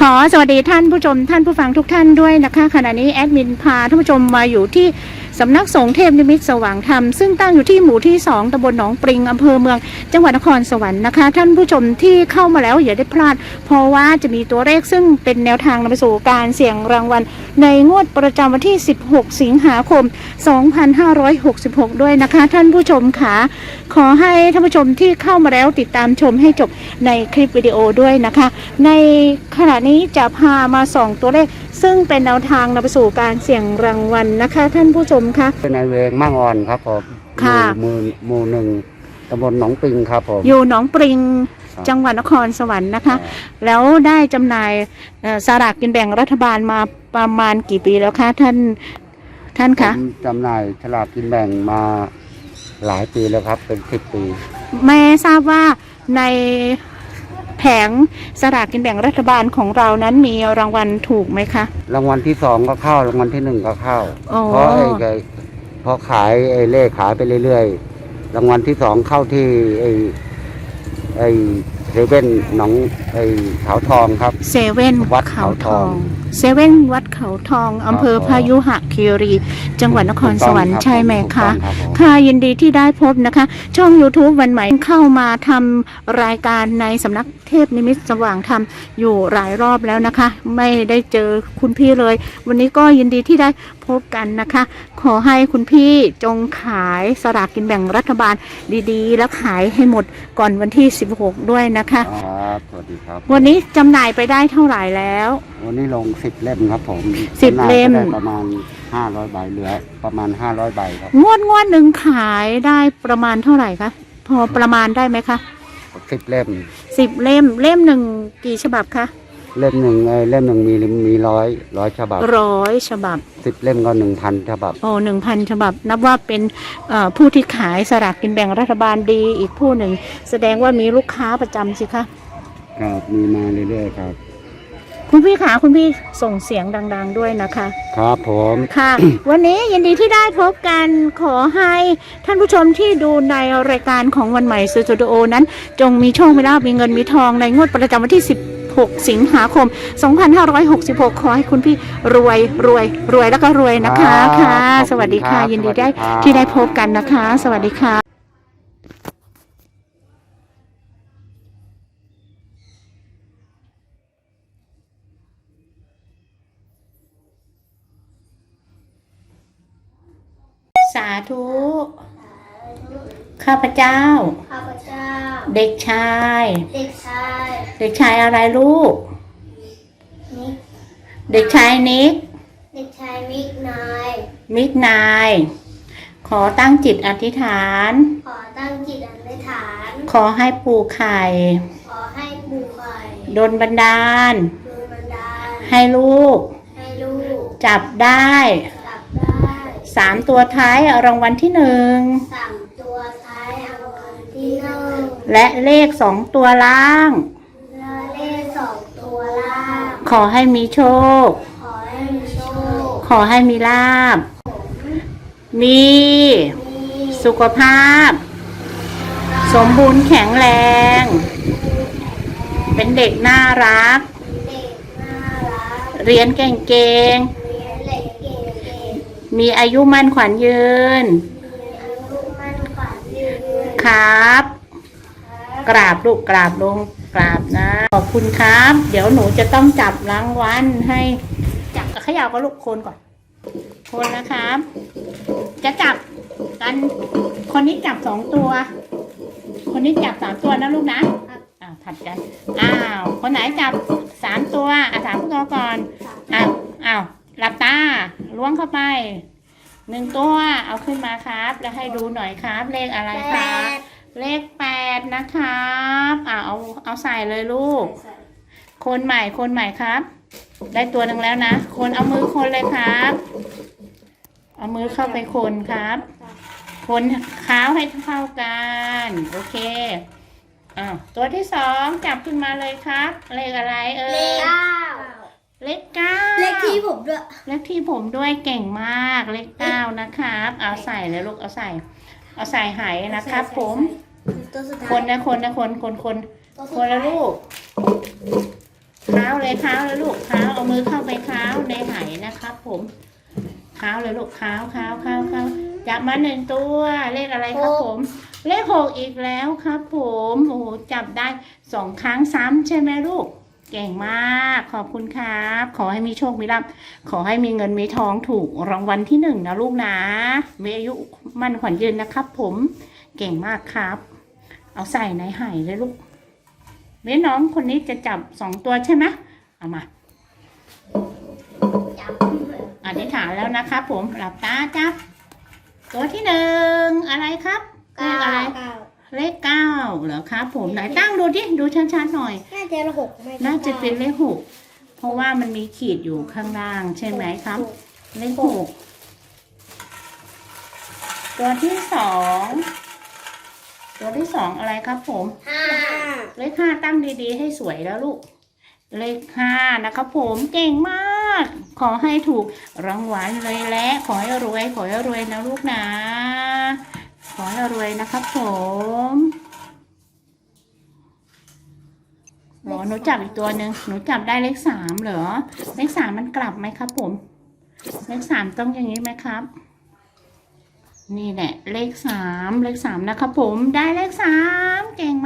ขอสวัสดีท่านผู้ชมท่านผู้ฟังทุกท่านด้วยนะคะ ขณะนี้แอดมินพาท่านผู้ชมมาอยู่ที่ สำนักสงฆ์เทพนิมิตสว่างธรรม ซึ่งตั้งอยู่ที่หมู่ที่ 2ตำบลหนองปริงอำเภอเมือง จังหวัดนครสวรรค์นะคะ ท่านผู้ชมที่เข้ามาแล้วอย่าได้พลาด เพราะว่าจะมีตัวเลขซึ่งเป็นแนวทางนำไปสู่การเสี่ยงรางวัล ในงวดประจำวันที่ 16 สิงหาคม 2566 ด้วยนะคะ ท่านผู้ชมค่ะขอให้ท่านผู้ชมที่เข้ามาแล้วติดตามชมให้จบในคลิปวิดีโอด้วยนะคะ ในขณะนี้จะพามาส่องตัวเลข ซึ่งเป็นแนวทางนำไปสู่การเสี่ยงรางวัลนะคะ ท่านผู้ชมคะเป็นนายเวงมั่งอ่อนครับผมค่ะ หมู่หมู่หมู่หนึ่งตำบลหนองปิงครับผม อยู่หนองปริงครับ จังหวัดนครสวรรค์นะคะ แล้วได้จำหน่ายเอ่อสลากกินแบ่งรัฐบาลมาประมาณกี่ปีแล้วคะท่านท่านผคะมจำหน่ายฉลากกินแบ่งมาหลายปีแล้วครับ เป็นสิบปี แม่ทราบว่าใน แผงสลากกินแบ่งรัฐบาลของเรานั้นมีรางวัลถูกไหมคะ รางวัลที่สองก็เข้ารางวัลที่หนึ่งก็เข้า อ๋อ เพราะไอ้ไอ้พอขายไอ้เลขขายไปเรื่อยๆ รางวัลที่สองเข้าที่ไอ้ไอ้เซเว่นหนองไอ้ขาวทองครับ เซเว่นวัดเขาทอง เซเว่นวัดเขาทองอำเภอครับพายุหะคีรี จังหวัดนครสวรรค์ถูกต้องใช่ไหมถูกคะต้องรับผมค่ะยินดีที่ได้พบนะคะ ช่อง YouTube วันใหม่เข้ามาทำรายการในสำนักเทพนิมิตสว่างธรรมอยู่หลายรอบแล้วนะคะ ไม่ได้เจอคุณพี่เลย วันนี้ก็ยินดีที่ได้พบกันนะคะ ขอให้คุณพี่จงขายสลากกินแบ่งรัฐบาลดีๆ แล้วขายให้หมดก่อนวันที่ 16 ด้วยนะคะครับ สวัสดีครับ วันนี้จำหน่ายไปได้เท่าไหร่แล้ว วันนี้ลงสิบเล่มครับผมสิบเล่มจำหน่ายไปได้ประมาณห้าร้อยใบเหลือ ประมาณห้าร้อยใบครับงวดงวดหนึ่งขายได้ประมาณเท่าไหร่คะพอประมาณได้ไหมคะสิบเล่ม สิบเล่มเล่มหนึ่งกี่ฉบับคะเล่มหนึ่งเอ้ยเล่มหนึ่งมีมีร้อยร้อยฉบับร้อยฉบับ สิบเล่มก็หนึ่งพันฉบับ โอ้หนึ่งพันฉบับ นับว่าเป็นเอ่อผู้ที่ขายสลากกินแบ่งรัฐบาลดีอีกผู้หนึ่ง แสดงว่ามีลูกค้าประจำสิคะ ครับมีมาเรื่อยๆครับ คุณพี่ขาคุณพี่ส่งเสียงดัง ๆ ด้วยนะคะ ครับผมค่ะ วันนี้ยินดีที่ได้พบกันขอให้ท่านผู้ชมที่ดูในรายการของวันใหม่สตูดิโอนั้น จงมีโชคมีลาภมีเงินมีทองในงวดประจำวันที่ 16 สิงหาคม 2566 ขอให้คุณพี่รวยรวยรวยแล้วก็รวยนะคะค่ะ สวัสดีค่ะยินดีได้ที่ได้พบกันนะคะ สวัสดีค่ะ สา ธุ ข้าพเจ้า ข้าพเจ้า เด็กชาย เด็กชาย เด็กชายอะไรลูก นิก เด็กชายนิก เด็กชายมิกนาย มิกนาย ขอตั้งจิตอธิษฐาน ขอตั้งจิตอธิษฐาน ขอให้ปู่ไข่ ขอให้ปู่ไข่ดลบันดาลดูบันดาล ให้ลูก ให้ลูก จับได้จับได้ สามตัวท้ายรางวัลที่หนึ่งสามตัวท้ายรางวัลที่หนึ่งและเลขสองตัวล่าง และเลขสองตัวล่าง ขอให้มีโชค ขอให้มีโชค ขอให้มีลาบ มีมีสุขภาพ สมบูรณ์แข็งแรง เป็นเด็กน่ารักเด็กน่ารักเรียนเก่งเรียนเด็กเก่ง ๆ มีอายุมั่นขวัญยืนๆมีอายุมั่นขวัญยืน ครับ กราบลูกกราบลงกราบนะ ขอบคุณครับ เดี๋ยวหนูจะต้องจับรางวัลให้จับเขย่าก็ลูกโคนก่อนโคนนะครับ จะจับกัน คนนี้จับสองตัว คนนี้จับสามตัวนะลูกนะอ้าวถัดกันอ้าวคนไหนจับสามตัวอะสามตัวก่อนอ้าวอ้าว หลับตาล้วงเข้าไปหนึ่งตัวเอาขึ้นมาครับ แล้วให้ดูหน่อยครับ เลขอะไรแปครับดเลขแปดนะครับอ่าเอาเอาใส่เลยลูก คนใหม่คนใหม่ครับ ได้ตัวหนึ่งแล้วนะ คนเอามือคนเลยครับ เอามือเข้าไปคนครับ คนเท้าให้เท่ากัน โอเคอ้าวตัวที่สองจับขึ้นมาเลยครับ เลขอะไรเอ่เลย ขเก้า เลขเก้า เลขที่ผม ด้วย เลขที่ผมด้วยเก่งมากเลขเก้านะครับ เอาใส่เลยลูกเอาใส่ เอาใส่ไหายนะครับ ผม ตัวสุดท้ายคนนะคนนะคนคนคนคนละลูกเท้าเลยเท้าเลยลูกเท้าเอามือเข้าไปเท้าในไหนะครับ ผมเท้าเลยลูกเท้าเท้าเท้าเท้าจับมาหนึ่งตัวเลขอะไรครับผม เลขหกอีกแล้วครับ ผมโอ้โหจับได้สองครั้งซ้ำใช่ไหมลูก เก่งมากขอบคุณครับ ขอให้มีโชค มีลาภขอให้มีเงินมีทองถูกรางวัลที่หนึ่งนะลูกนะมีอายุมั่นขวัญยืนนะครับ ผมเก่งมากครับ เอาใส่ในไหเลยลูกเม้น้องคนนี้จะจับสองตัวใช่ไหมเอามาจับอธิษฐานแล้วนะครับผมหลับตาจับ ตัวที่หนึ่งอะไรครับเลเก้าขอะไร เก้า เลขเก้าเหรอครับผมไหนตั้งดูดิดูชัดๆหน่อย น่าจะหกไม่ก็น่าจะเป็นก้เลขหกเพราะว่ามันมีขีดอยู่ข้างล่างใช่ไหมครับหกเลขหกตัวที่สองตัวที่สองอะไรครับผม ห้าเลขห้าตั้งดีๆ ให้สวยแล้วลูก เลขห้านะครับผมเก่งมาก ขอให้ถูกรางวัลเลยและ ขอให้รวย ขอให้รวยนะลูกนะ ขอให้รวยนะครับผมหรอหนูจับอีกตัวหนึ่งหนูจับได้เลขสามเหรอ เลขสามมันกลับไหมครับผม เลขสามต้องอย่างนี้ไหมครับ นี่แหละ เลขสามเลขสามนะครับผม ได้เลขสามเก่งมาก